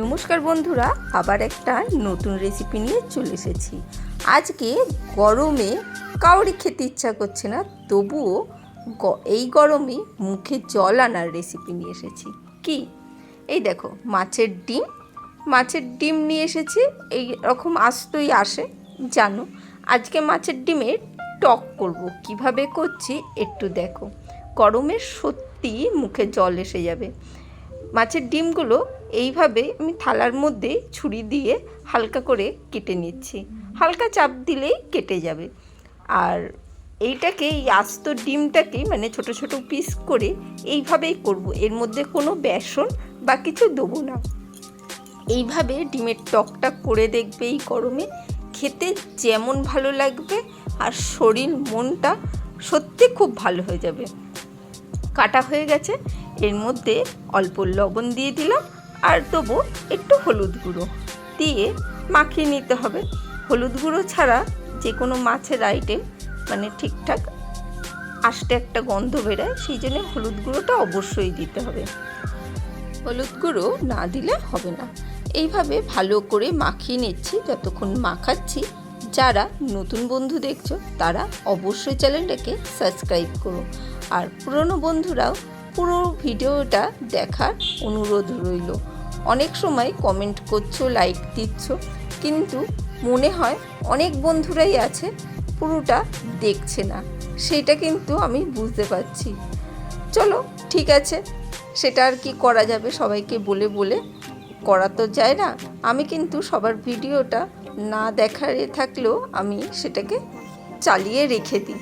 নমস্কার বন্ধুরা, আবার একটা নতুন রেসিপি নিয়ে চলে এসেছি। আজকে গরমে কাউরি খেতে ইচ্ছা করছে না, তবুও এই গরমে মুখে জল আনার রেসিপি নিয়ে এসেছি। কি? এই দেখো, মাছের ডিম। মাছের ডিম নিয়ে এসেছি, এই রকম আস্তই আসে, জানো। আজকে মাছের ডিমের টক করব। কীভাবে করছি একটু দেখো। গরমে সত্যি মুখে জল এসে যাবে। মাছের ডিমগুলো এইভাবে আমি থালার মধ্যে ছুরি দিয়ে হালকা করে কেটে নিচ্ছি। হালকা চাপ দিলেই কেটে যাবে। আর এইটাকে, এই আস্ত ডিমটাকে মানে ছোট ছোট পিস করে এইভাবেই করব। এর মধ্যে কোনো বেসন বা কিছু দেবো না। এইভাবে ডিমের টকটা করে দেখবে এই গরমে। খেতে যেমন ভালো লাগবে আর শরীর মনটা সত্যি খুব ভালো হয়ে যাবে। কাটা হয়ে গেছে। এর মধ্যে অল্প লবণ দিয়ে দিলাম আর দেবো একটু হলুদ গুঁড়ো দিয়ে মাখিয়ে নিতে হবে। হলুদ গুঁড়ো ছাড়া যে কোনো মাছের আইটেম মানে ঠিকঠাক আস্তে একটা গন্ধ বেরোয়, সেই জন্য হলুদ গুঁড়োটা অবশ্যই দিতে হবে। হলুদ গুঁড়ো না দিলে হবে না। এইভাবে ভালো করে মাখিয়ে নিচ্ছি, যতক্ষণ মাখাচ্ছি যারা নতুন বন্ধু দেখছ, তারা অবশ্যই চ্যানেলটাকে সাবস্ক্রাইব করো। আর পুরনো বন্ধুরাও পুরো ভিডিওটা দেখার অনুরোধ রইল। অনেক সময় কমেন্ট করছ লাইক দিচ্ছ, কিন্তু মনে হয় অনেক বন্ধুরাই আছে, পুরোটা দেখছে না। সেটা কিন্তু আমি বুঝতে পারছি। চলো, ঠিক আছে। সেটা আর কি করা যাবে সবাইকে বলে বলে করা তো যায় না। আমি কিন্তু সবার ভিডিওটা না দেখার থাকলেও আমি সেটাকে চালিয়ে রেখে দিই।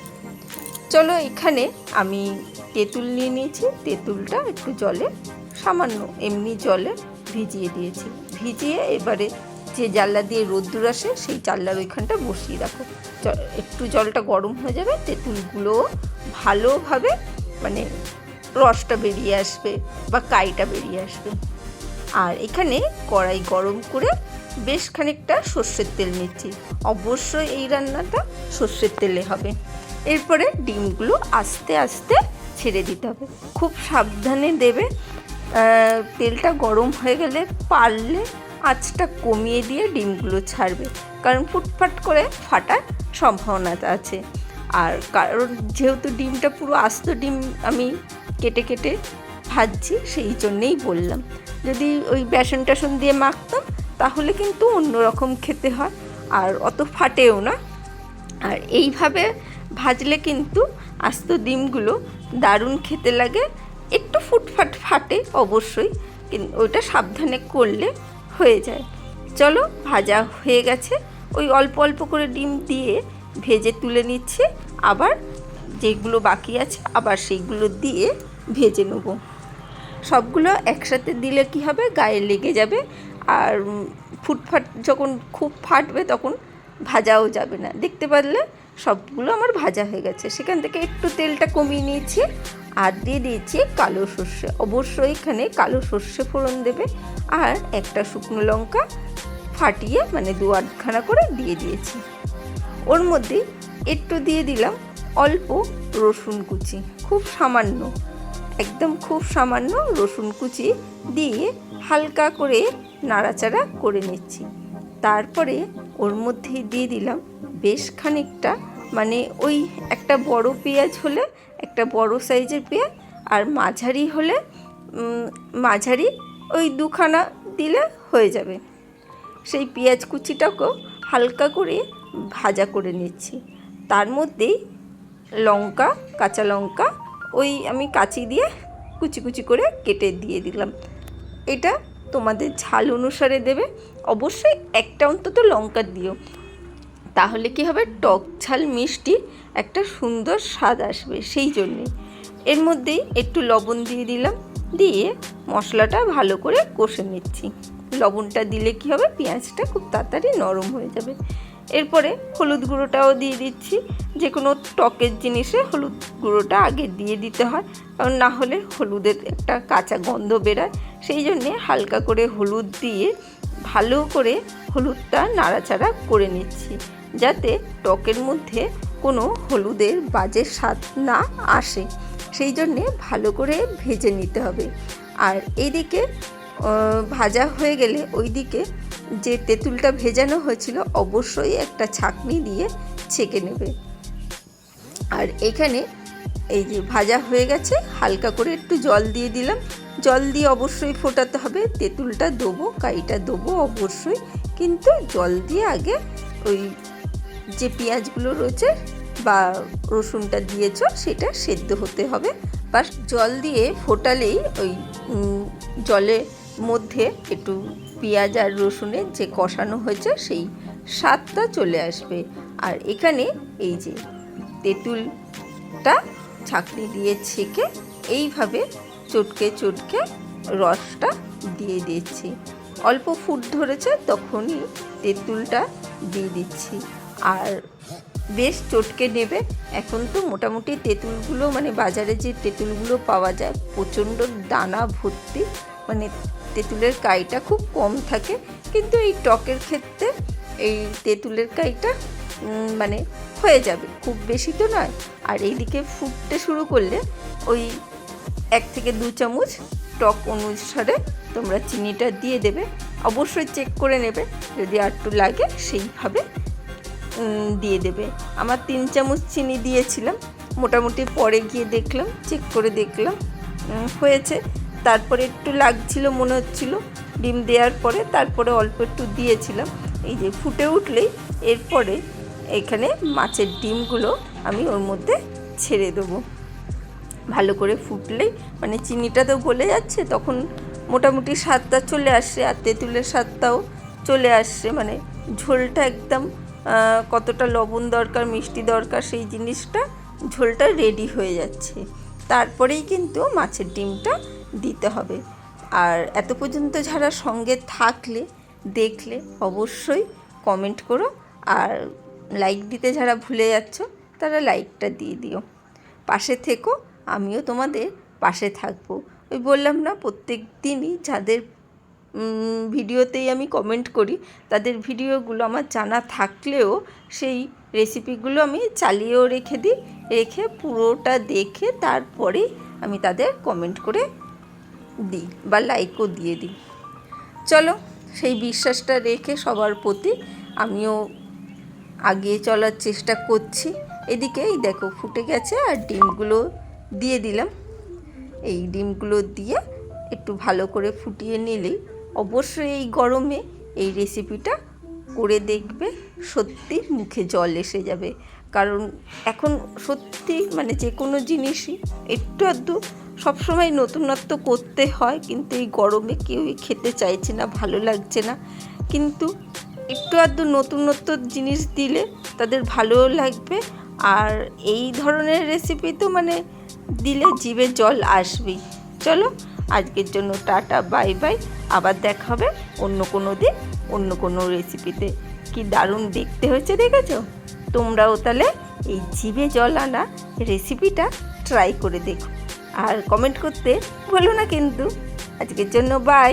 চলো এখানে আমি তেঁতুল নিয়ে নিয়েছি। তেঁতুলটা একটু জলে, সামান্য এমনি জলে ভিজিয়ে দিয়েছি। ভিজিয়ে এবারে যে জানলা দিয়ে রোদ্দুর আসে, সেই জানলার ওইখানটা বসিয়ে রাখো। একটু জলটা গরম হয়ে যাবে, তেঁতুলগুলো ভালোভাবে মানে রসটা বেরিয়ে আসবে বা কাইটা বেরিয়ে আসবে। আর এখানে কড়াই গরম করে বেশ খানিকটা সর্ষের তেল নিচ্ছি। অবশ্যই এই রান্নাটা সর্ষের তেলে হবে। এরপরে ডিমগুলো আস্তে আস্তে ছেড়ে দিতে হবে। খুব সাবধানে দেবে। তেলটা গরম হয়ে গেলে পারলে আঁচটা কমিয়ে দিয়ে ডিমগুলো ছাড়বে। কারণ ফুটফাট করে ফাটার সম্ভাবনা আছে। আর কারণ যেহেতু ডিমটা পুরো আস্ত ডিম আমি কেটে কেটে ভাজছি, সেই জন্যেই বললাম। যদি ওই বেসন টেসন দিয়ে মাখতাম, তাহলে কিন্তু অন্যরকম খেতে হয়, আর অত ফাটেও না। আর এইভাবে ভাজলে কিন্তু আস্ত ডিমগুলো দারুণ খেতে লাগে, একটু ফুটফাট ফাটে অবশ্যই কিন্তু ওইটা সাবধানে করলে হয়ে যায়। চলো, ভাজা হয়ে গেছে। ওই অল্প অল্প করে ডিম দিয়ে ভেজে তুলে নিচ্ছি, আবার যেগুলো বাকি আছে, আবার সেইগুলো দিয়ে ভেজে নেব। সবগুলো একসাথে দিলে কি হবে? গায়ে লেগে যাবে। আর ফুটফাট যখন খুব ফাটবে তখন ভাজাও যাবে না। দেখতে পারলে সবগুলো আমার ভাজা হয়ে গেছে। সেখান থেকে একটু তেলটা কমিয়ে নিয়েছি আর দিয়ে দিয়েছি কালো সর্ষে। অবশ্যই এখানে কালো সর্ষে ফোড়ন দেবে আর একটা শুকনো লঙ্কা ফাটিয়ে মানে দু আধখানা করে দিয়ে দিয়েছি। ওর মধ্যে একটু দিয়ে দিলাম অল্প রসুন কুচি। খুব সামান্য। একদম খুব সামান্য রসুন কুচি দিয়ে হালকা করে নাড়াচাড়া করে নিচ্ছি। তারপরে ওর মধ্যে দিয়ে দিলাম বেশ খানিকটা মানে ওই একটা বড় পেঁয়াজ হলে, একটা বড় সাইজের পেঁয়াজ আর মাঝারি হলে মাঝারি ওই দুখানা দিলে হয়ে যাবে। সেই পেঁয়াজ কুচিটাকেও হালকা করে ভাজা করে নিচ্ছি। তার মধ্যেই লঙ্কা, কাঁচা লঙ্কা ওই আমি কাঁচি দিয়ে কুচি কুচি করে কেটে দিয়ে দিলাম। এটা তোমাদের ঝাল অনুসারে দেবে। অবশ্যই একটা অন্তত লঙ্কা দিও। তাহলে কি হবে? টক ঝাল মিষ্টি একটা সুন্দর স্বাদ আসবে সেই জন্যে। এর মধ্যেই একটু লবণ দিয়ে দিলাম। দিয়ে মশলাটা ভালো করে কষে নিচ্ছি। লবণটা দিলে কি হবে? পেঁয়াজটা খুব তাড়াতাড়ি নরম হয়ে যাবে। এরপরে হলুদ গুঁড়োটাও দিয়ে দিচ্ছি। যে কোনো টকের জিনিসে হলুদ গুঁড়োটা আগে দিয়ে দিতে হয়। কারণ না হলে হলুদের একটা কাঁচা গন্ধ বেরায়। সেই জন্যে হালকা করে হলুদ দিয়ে ভালো করে হলুদটা নাড়াচাড়া করে নিচ্ছি। যাতে টকের মধ্যে কোনো হলুদের বাজে স্বাদ না আসে। সেই জন্যে ভালো করে ভেজে নিতে হবে। আর এদিকে ভাজা হয়ে গেলে ওইদিকে যে তেঁতুলটা ভেজানো হয়েছিল অবশ্যই একটা ছাঁকনি দিয়ে ছেঁকে নেবে। আর এখানে এই যে ভাজা হয়ে গেছে, হালকা করে একটু জল দিয়ে দিলাম। জল দিয়ে অবশ্যই ফোটাতে হবে, তেঁতুলটা দেবো, কাইটা দেবো অবশ্যই। কিন্তু জল দিয়ে আগে ওই যে পেঁয়াজগুলো রয়েছে বা রসুনটা দিয়েছ, সেটা সেদ্ধ হতে হবে। বা জল দিয়ে ফোটালেই ওই জলের মধ্যে একটু পেঁয়াজ আর রসুনের যে কষানো হয়েছে সেই স্বাদটা চলে আসবে। আর এখানে এই যে তেঁতুলটা ছাঁকনি দিয়ে ছেঁকে এইভাবে চটকে চটকে রসটা দিয়ে দিচ্ছি। অল্প ফুট ধরেছে তখনই তেঁতুলটা দিয়ে দিচ্ছি। আর বেশ চটকে নেবে। এখন তো মোটামুটি তেঁতুলগুলো মানে বাজারে যে তেঁতুলগুলো পাওয়া যায়, প্রচণ্ড দানা ভর্তি মানে তেঁতুলের কাইটা খুব কম থাকে, কিন্তু এই টকের ক্ষেত্রে এই তেঁতুলের কাইটা মানে হয়ে যাবে, খুব বেশি তো নয়। আর এইদিকে ফুটতে শুরু করলে ওই এক থেকে দু চামচ টক অনুসারে তোমরা চিনিটা দিয়ে দেবে, অবশ্যই চেক করে নেবে, যদি আর একটু লাগে সেইভাবে দিয়ে দেবে। আমার তিন চামচ চিনি দিয়েছিলাম, মোটামুটি পরে গিয়ে দেখলাম, চেক করে দেখলাম হয়েছে। তারপরে একটু লাগছিল, মনে হচ্ছিল। ডিম দেওয়ার পরে তারপরে অল্প একটু দিয়েছিলাম। এই যে ফুটে উঠলেই এরপরে এখানে মাছের ডিমগুলো আমি ওর মধ্যে ছেড়ে দেবো। ভালো করে ফুটলেই মানে চিনিটা তো গলে যাচ্ছে, তখন মোটামুটি স্বাদটা চলে আসছে আর তেঁতুলের স্বাদটাও চলে আসছে মানে ঝোলটা একদম কতটা লবণ দরকার, মিষ্টি দরকার, সেই জিনিসটা ঝোলটা রেডি হয়ে যাচ্ছে। তারপরেই কিন্তু মাছের ডিমটা দিতে হবে। আর এত পর্যন্ত যারা সঙ্গে থাকলে, দেখলে অবশ্যই কমেন্ট করো আর লাইক দিতে যারা ভুলে যাচ্ছ, তারা লাইকটা দিয়ে দিও। পাশে থেকো, আমিও তোমাদের পাশে থাকব। ওই বললাম না, প্রত্যেক দিনই যাদের ভিডিওতেই আমি কমেন্ট করি, তাদের ভিডিওগুলো আমার জানা থাকলেও সেই রেসিপিগুলো আমি চালিয়েও রেখে দিই, রেখে পুরোটা দেখে তারপরে আমি তাদের কমেন্ট করে দিই বা লাইকও দিয়ে দিই। চলো সেই বিশ্বাসটা রেখে সবার প্রতি আমিও আগিয়ে চলার চেষ্টা করছি। এদিকে এই দেখো ফুটে গেছে আর ডিমগুলো দিয়ে দিলাম। এই ডিমগুলো দিয়ে একটু ভালো করে ফুটিয়ে নিলেই অবশ্যই এই গরমে এই রেসিপিটা করে দেখবে, সত্যি মুখে জল এসে যাবে। কারণ এখন সত্যি মানে যে কোনো জিনিসই একটু আধটু সবসময় নতুনত্ব করতে হয়, কিন্তু এই গরমে কেউই খেতে চাইছে না, ভালো লাগছে না। কিন্তু একটু আধটু নতুনত্ব জিনিস দিলে তাদের ভালোও লাগবে। আর এই ধরনের রেসিপি তো মানে দিলে জিভে জল আসবেই। চলো, আজকের জন্য টাটা, বাই বাই। আবার দেখা হবে অন্য কোনো দিন, অন্য কোনো রেসিপিতে কি দারুণ দেখতে হয়েছে, দেখেছ? তোমরাও তাহলে এই জিভে জল আনা রেসিপিটা ট্রাই করে দেখো। আর কমেন্ট করতে ভুলো না কিন্তু। আজকের জন্য বাই